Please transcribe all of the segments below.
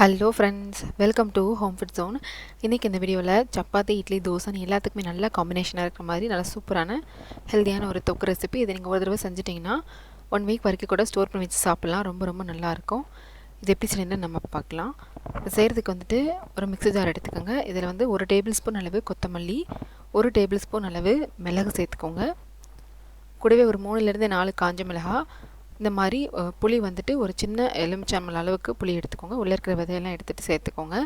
Hello friends welcome to home food zone இன்றைக்கி இந்த வீடியோவில் சப்பாத்தி இட்லி தோசைன்னு எல்லாத்துக்குமே நல்ல காம்பினேஷனாக இருக்கிற மாதிரி நல்ல சூப்பரான ஹெல்த்தியான ஒரு தொக்கு ரெசிபி இதை நீங்கள் ஒரு தடவை செஞ்சிட்டிங்கன்னா ஒன் வீக் வரைக்கும் கூட ஸ்டோர் பண்ணி வச்சு சாப்பிட்லாம். ரொம்ப ரொம்ப நல்லாயிருக்கும். இது எப்படி செய்யணும்னு நம்ம பார்க்கலாம். செய்கிறதுக்கு வந்துட்டு ஒரு மிக்ஸி ஜார் எடுத்துக்கோங்க. இதில் வந்து ஒரு டேபிள் ஸ்பூன் அளவு கொத்தமல்லி ஒரு டேபிள் ஸ்பூன் அளவு மிளகு சேர்த்துக்கோங்க. கூடவே ஒரு மூணுலேருந்து நாலு காஞ்ச மிளகாய் இந்த மாதிரி புளி வந்துட்டு ஒரு சின்ன எலுமிச்சம்பழம் அளவுக்கு புளி எடுத்துக்கோங்க. உள்ளே இருக்கிற விதையெல்லாம் எடுத்துகிட்டு சேர்த்துக்கோங்க.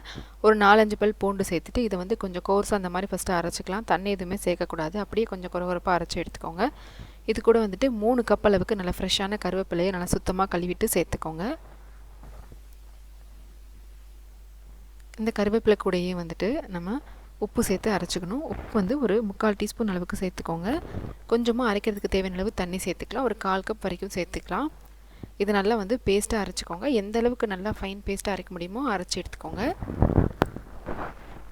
ஒரு நாலஞ்சு பல் பூண்டு சேர்த்துட்டு இதை வந்து கொஞ்சம் கோர்ஸாக அந்த மாதிரி ஃபஸ்ட்டு அரைச்சிக்கலாம். தண்ணி எதுவுமே சேர்க்கக்கூடாது. அப்படியே கொஞ்சம் குறகுறப்பாக அரைச்சி எடுத்துக்கோங்க. இது கூட வந்துட்டு மூணு கப் அளவுக்கு நல்லா ஃப்ரெஷ்ஷான கருவேப்பிலையை நல்லா சுத்தமாக கழுவிட்டு சேர்த்துக்கோங்க. இந்த கருவேப்பிலை கூடையே வந்துட்டு நம்ம உப்பு சேர்த்து அரைச்சிக்கணும். உப்பு வந்து ஒரு முக்கால் டீஸ்பூன் அளவுக்கு சேர்த்துக்கோங்க. கொஞ்சமாக அரைக்கிறதுக்கு தேவையான அளவு தண்ணி சேர்த்துக்கலாம். ஒரு கால் கப் வரைக்கும் சேர்த்துக்கலாம். இது நல்லா வந்து பேஸ்ட்டாக அரைச்சிக்கோங்க. எந்த அளவுக்கு நல்லா ஃபைன் பேஸ்ட்டாக அரைக்க முடியுமோ அரைச்சி எடுத்துக்கோங்க.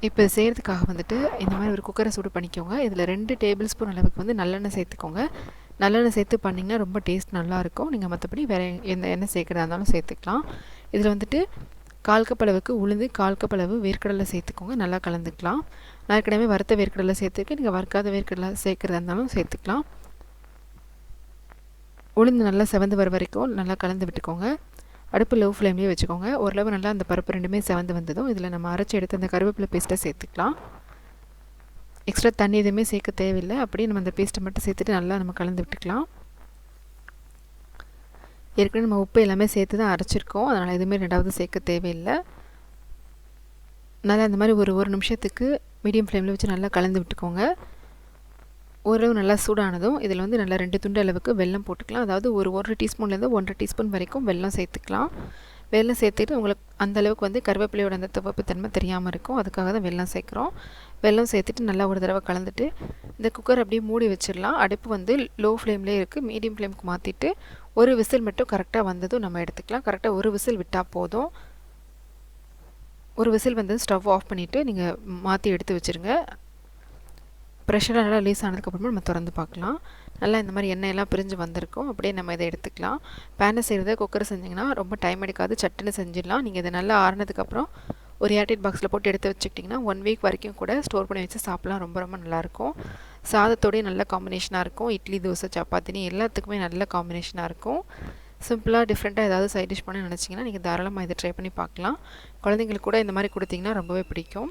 இப்போ செய்கிறதுக்காக வந்துட்டு இந்த மாதிரி ஒரு குக்கரை சூடு பண்ணிக்கோங்க. இதில் ரெண்டு டேபிள் ஸ்பூன் அளவுக்கு வந்து நல்லெண்ணெய் சேர்த்துக்கோங்க. நல்லெண்ணெய் சேர்த்து பண்ணிங்கன்னா ரொம்ப டேஸ்ட் நல்லாயிருக்கும் நீங்கள் மற்றபடி வேறு எந்த எண்ணெய் சேர்க்குறதா இருந்தாலும் சேர்த்துக்கலாம். இதில் வந்துட்டு கால் கப் அளவுக்கு உளுந்து கால் கப் அளவு வேர்க்கடலை சேர்த்துக்கோங்க. நல்லா கலந்துக்கலாம். நான் ஏற்கனவே வறுத்த வேர்க்கடலை சேர்த்துருக்கேன். நீங்கள் வறுக்காத வேர்க்கடலை சேர்க்குறதா இருந்தாலும் சேர்த்துக்கலாம். உளுந்து நல்லா செவந்து வர வரைக்கும் நல்லா கலந்து விட்டுக்கோங்க. அடுப்பு லோ ஃப்ளேம்லேயே வச்சுக்கோங்க. ஓரளவு நல்லா அந்த பருப்பு ரெண்டுமே செவந்து வந்ததும் இதில் நம்ம அரைச்சி எடுத்து அந்த கருவேப்பிலை பேஸ்ட்டை சேர்த்துக்கலாம். எக்ஸ்ட்ரா தண்ணி எதுவுமே சேர்க்க தேவையில்லை. அப்படியே நம்ம அந்த பேஸ்ட்டை மட்டும் சேர்த்துட்டு நல்லா நம்ம கலந்து விட்டுக்கலாம். ஏற்கனவே நம்ம உப்பு எல்லாமே சேர்த்து தான் அரைச்சிருக்கோம். அதனால் எதுவுமே ரெண்டாவது சேர்க்க தேவையில்லை. நல்லா இந்த மாதிரி ஒரு ஒரு நிமிஷத்துக்கு மீடியம் ஃப்ளேமில் வச்சு நல்லா கலந்து விட்டுக்கோங்க. ஓரளவு நல்லா சூடானதும் இதில் வந்து நல்லா ரெண்டு துண்டு அளவுக்கு வெல்லம் போட்டுக்கலாம். அதாவது ஒரு ஒரு டீஸ்பூன்லேருந்து ஒன்றரை டீஸ்பூன் வரைக்கும் வெல்லம் சேர்த்துக்கலாம். வெல்லம் சேர்த்துட்டு உங்களுக்கு அந்தளவுக்கு வந்து கருவேப்பிலையோட அந்த துவப்பு தன்மை தெரியாமல் இருக்கும். அதுக்காக தான் வெல்லம் சேர்க்குறோம். வெல்லம் சேர்த்துட்டு நல்லா ஒரு தடவை கலந்துட்டு இந்த குக்கர் அப்படியே மூடி வச்சிடலாம். அடுப்பு வந்து லோ ஃப்ளேம்லேயே இருக்குது மீடியம் ஃப்ளேமுக்கு மாற்றிட்டு ஒரு விசில் மட்டும் கரெக்டாக வந்ததும் நம்ம எடுத்துக்கலாம். கரெக்டாக ஒரு விசில் விட்டால் போதும். ஒரு விசில் வந்து ஸ்டவ் ஆஃப் பண்ணிவிட்டு நீங்கள் மாற்றி எடுத்து வச்சுருங்க. ப்ரெஷர் நல்லா ரிலீஸ் ஆனதுக்கப்புறமா நம்ம திறந்து பார்க்கலாம். நல்லா இந்த மாதிரி எண்ணெயெல்லாம் பிரிஞ்சு வந்திருக்கும். அப்படியே நம்ம இதை எடுத்துக்கலாம். பேனை செய்கிறத குக்கர் செஞ்சிங்கன்னா ரொம்ப டைம் எடுக்காது. சட்டுன்னு செஞ்சிடலாம். நீங்கள் இதை நல்லா ஆறினதுக்கப்புறம் ஒரு ஏர்டைட் பாக்ஸில் போட்டு எடுத்து வச்சுக்கிட்டிங்கன்னா ஒன் வீக் வரைக்கும் கூட ஸ்டோர் பண்ணி வச்சு சாப்பிட்லாம். ரொம்ப ரொம்ப நல்லாயிருக்கும் சாதத்தோடய நல்ல காம்பினேஷனாக இருக்கும். இட்லி தோசை சப்பாத்தினி எல்லாத்துக்குமே நல்ல காம்பினேஷனாக இருக்கும். சிம்பிளாக டிஃப்ரெண்ட்டாக ஏதாவது சைட் டிஷ் பண்ண நினச்சிங்கன்னா நீங்கள் தாராளமாக இதை ட்ரை பண்ணி பார்க்கலாம். குழந்தைங்களுக்கு கூட இந்த மாதிரி கொடுத்திங்கன்னா ரொம்பவே பிடிக்கும்.